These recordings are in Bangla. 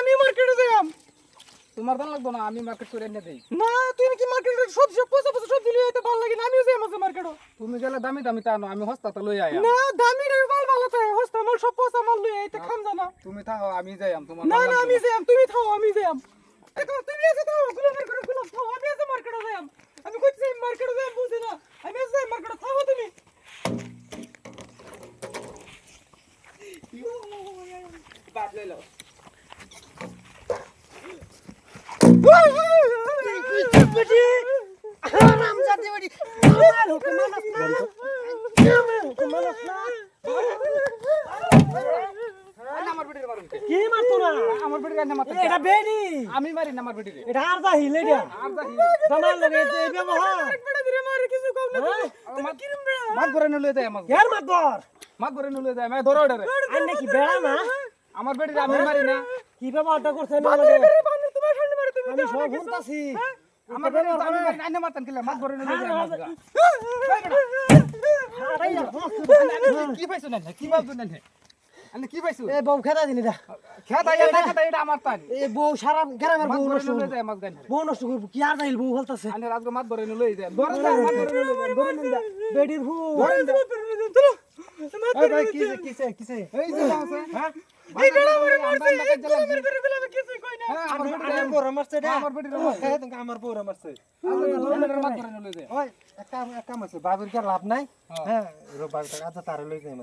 আমি মার্কেটে যাম তোমার দাম লাগবে না আমি মার্কেট করে এনে দেই। না তুই কি মার্কেটে সবজি সব পয়সা পয়সা সবজি লিয়ে আইতে ভালো লাগে না। আমিও যাই মাঝে মার্কেটে তুমি গেলে দামি দামি তা আমি হস্তাতে লই আয়া না দামি রে মাল ভালো থাকে হস্তা মাল সব পয়সা মাল লিয়ে আইতে খাম জানা। তুমি থাকো আমি যাইম তোমার না না আমি যাম তুমি থাও আমি যাম দেখো তুমি আছে থাও গুলো মার্কেটে গুলো থাও আমি আছে মার্কেটে যাম আমি কইছি মার্কেটে যাম বুঝি না আমি আছে মার্কেটে থাও তুমি বাদ লই লও বেটি আরাম জাতি বেটি আমার হুকুম মানস না আমার হুকুম মানস না আরে আমার বেটির মারুন কে? না আমার বেটির মারতে এটা বেডি আমি মারি না আমার বেটিরে এটা আর দা হিলে। দিয়া আর দা জামাল লাগে এই ব্যবহার। বড় দিরে মারে কিছু কম না? তুমি কিরম বেড়া মাত করে নলে দেয় আমার কের মাতবর মাত করে নলে দেয় আমি ধরো ওটারে আর নাকি বেড়া না? আমার বেটিরে আমি মারি না। কি ব্যবহারটা করছে না লাগে তোমার সামনে মারে তুমি আমি সব শুনতাছি আমার বেটিরে আমি মারি না, আইনে কিলা মাত করে নলে দেয় আমার কি পাইছো না কি পাইছো না? আমি কি পাইছো? এ বউ খেদা দিলি দা। খেত আইয়া না খেত এটা আমার তান এ বউ সারা গ্রামের বউ করে নষ্ট করব। দেয় আমার গান বউ নষ্ট করব কি আর দাইল বউ বলতাছে? আমি রাতকে মাত করে নলে দেয় ধরে দেয় মাত করে নলে দেয় ধরে নলে বেডির বউ চলো এই ভাই কিসে কিসে কিসে? এই যে আছে হ্যাঁ? এই বেড়া মারে মারছে এই গুলো মেরে করে আমি কিছু কই না। হ্যাঁ আমার বেটিরে মারছে রে আমার মারছে। হ্যাঁ আমার মারছে। মাত করে নলে দেয় ওই এক কাম এক কাম কি লাভ নাই। হ্যাঁ। রো আচ্ছা তারে লই যাই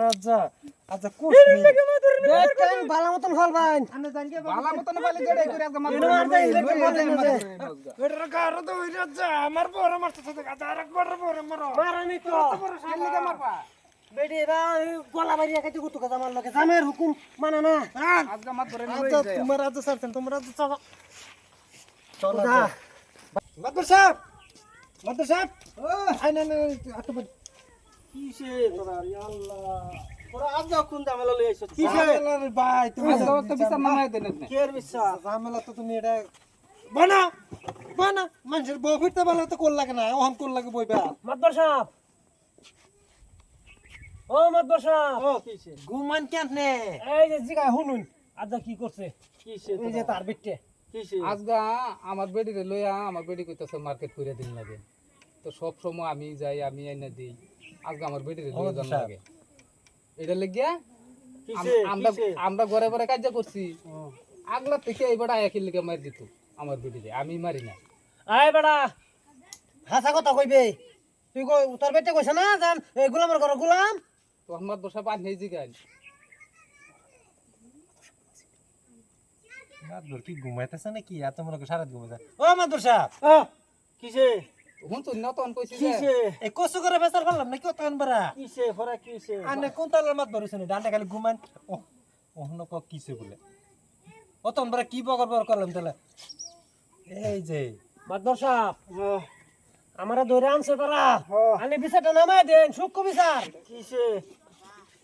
রাজা আচ্ছা কোশ নি দেখ বালা মতন হল ভাই আনে জান কে বালা মতন পালি জড়াই করে আজকে মাত এটা করে বলে না তো হই রাজা আমার বড় মারতে সাথে আর বড় বড় মারো। মারানি তো। কেন লাগা মারবা। বেডি গলা বাড়ি কথা জামের হুকুম মানে না আজকে মাত করে নলে দেয় তোমার আজ সারছেন তোমার আজ চলো চলো মাদুর সাহেব মাদুর সাহেব। ও আই না না আটো কিসে? তোরা আল্লাহ। তোরা আজ কোন ঝামেলা লই আইছো কিসে? রে ভাই তুমি আজকে তো বিচার নামাই দেন না কের বিশ্বাস? ঝামেলা তো তুমি এটা বানা বানা। মানুষের বউ ফিরতে বলে তো কোল লাগে না ওহন কোল লাগে বইবা। মাদুর সাহেব ও মাদুর সাহেব ও কিসে ঘুমান কেন নে। এই যে জিগা হুনুন। আজ কি করছে? কিসে এই যে তার? বিটে। কিসে আজগা আমার বেডিরে লইয়া আমার বেডি কইতাছে মার্কেট করে দিন লাগে। তো সব সময় আমি যাই আমি এনে দিই। আজকে আমার বেডিরে লইয়া যান লাগে। এটা লাগিয়া আমরা আমরা ঘরে ঘরে কাজ করছি আগলা থেকে এইবার একই লিগে মার দিত আমার বেডিরে আমি মারি না। আয় বেড়া হাসা কথা কইবে। তুই কই তোর বেটে কইছ না জান? এই গোলামের ঘর গোলাম। তো আমার বসা পান হয়ে জিগান মাদুর কি ঘুমাইতেছে নাকি? এত মনে করে সারাত ঘুমাইছে ও মাদুর সাহেব কিসে? হুন তো নতন কইছি যে এই কষ্ট করে বেচার করলাম নাকি কত আনবারা? কিসে ফরা কিসে? আনে কোন তালের মাত ধরেছ নি? ডান্ডা খালি ঘুমান ও ওহন ক কিসে বলে? কি বকর বকর করলাম তাহলে? এই যে। মাদুর সাহেব আমারা ধরে আনছে তারা আনে বিচারটা নামাই দেন সূক্ষ্ম বিচার কিসে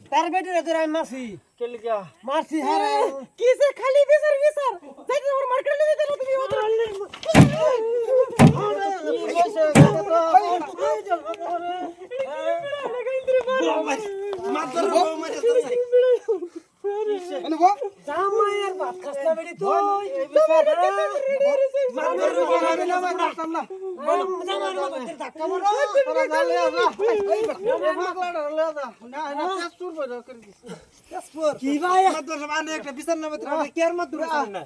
তার বেটিরে ধরে আমি মারছি কেলিকা মারছি হারে কিসে খালি বিচার বিচার যাইতে আমার মার্কেটে লিয়ে দিতে তুমি মানে গো জামাইয়ের ভাত খাস না বেটি তুই। মাদুর আমি না মার করতাম না জামাইয়ের ভাত ধাক্কা মারো। কি ভাই? একটা বিচার নামে কেয়ার মাদুর না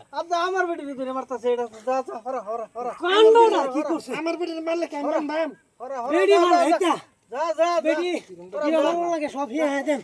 আমার বেটি ভিতরে মারতাছে এটা যা যা হরা হরা হরা। কান্দ না কি করছে? আমার বেটির মারলে কেমন ভাই? হরা বেটি মার এটা যা যা বেটি কি লাগে সব হিয়া হ্যাঁ দেন।